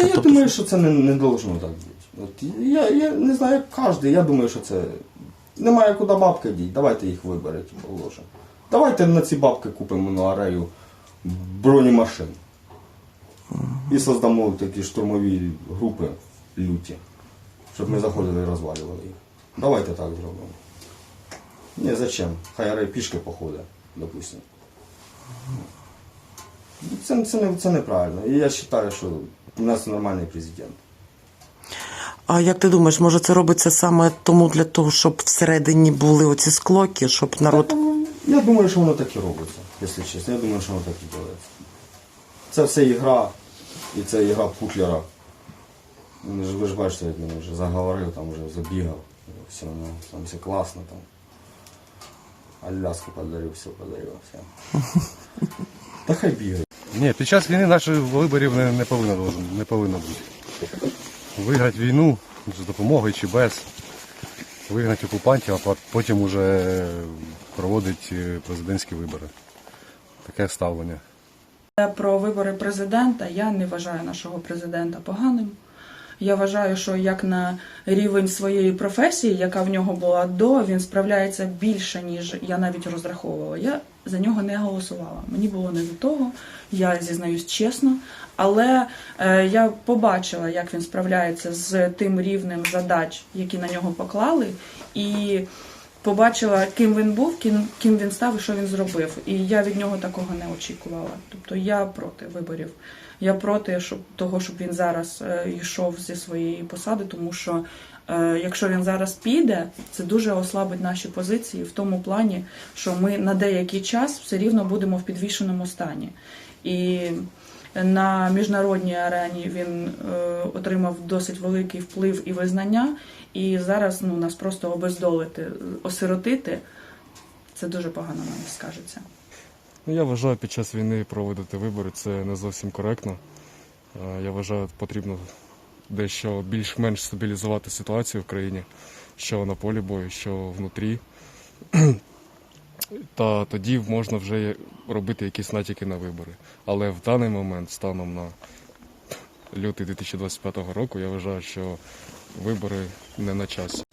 Та я Тобто- думаю, що це не, не должно так бути. От я, я не знаю, як кожен, я думаю, що це. Немає куди бабки діть, давайте їх виберете, положимо. Давайте на ці бабки купимо на арею бронемашин. І создамо такі штурмові групи люті, щоб ми заходили і розвалювали їх. Давайте так зробимо. Ні, зачем? Хай арей пішки походить, допустимо. Це, це, це неправильно. І я вважаю, що у нас нормальний президент. А як ти думаєш, може це робиться саме тому для того, щоб всередині були оці склоки, щоб народ. Я думаю, що воно так і робиться, якщо чесно. Я думаю, що воно так і робиться. Це все ігра, і це ігра Путлера. Ви ж, бачите, як він вже заговорив, там вже забігав. Все, ну, там все класно там. Аляску подарив, все подарив, все. Та хай бігає. Ні, під час війни наших виборів не, не, повинно, не повинно бути. Виграти війну з допомогою чи без, вигнати окупантів, а потім уже проводити президентські вибори. Таке ставлення. Про вибори президента я не вважаю нашого президента поганим. Я вважаю, що як на рівень своєї професії, яка в нього була до, він справляється більше, ніж я навіть розраховувала. Я за нього не голосувала. Мені було не до того, я зізнаюсь чесно. Але е, я побачила, як він справляється з тим рівнем задач, які на нього поклали, і побачила, ким він був, ким, ким він став і що він зробив. І я від нього такого не очікувала. Тобто я проти виборів. Я проти щоб, того, щоб він зараз е, йшов зі своєї посади, тому що е, якщо він зараз піде, це дуже ослабить наші позиції в тому плані, що ми на деякий час все рівно будемо в підвішеному стані. І на міжнародній арені він е, отримав досить великий вплив і визнання, і зараз ну, нас просто обездолити, осиротити. Це дуже погано на нас скажеться. Ну, я вважаю, під час війни проводити вибори це не зовсім коректно. Е, Я вважаю, потрібно дещо більш-менш стабілізувати ситуацію в країні, що на полі бою, що внутрі. Та тоді можна вже робити якісь натяки на вибори. Але в даний момент, станом на лютий 2025 року, я вважаю, що вибори не на часі.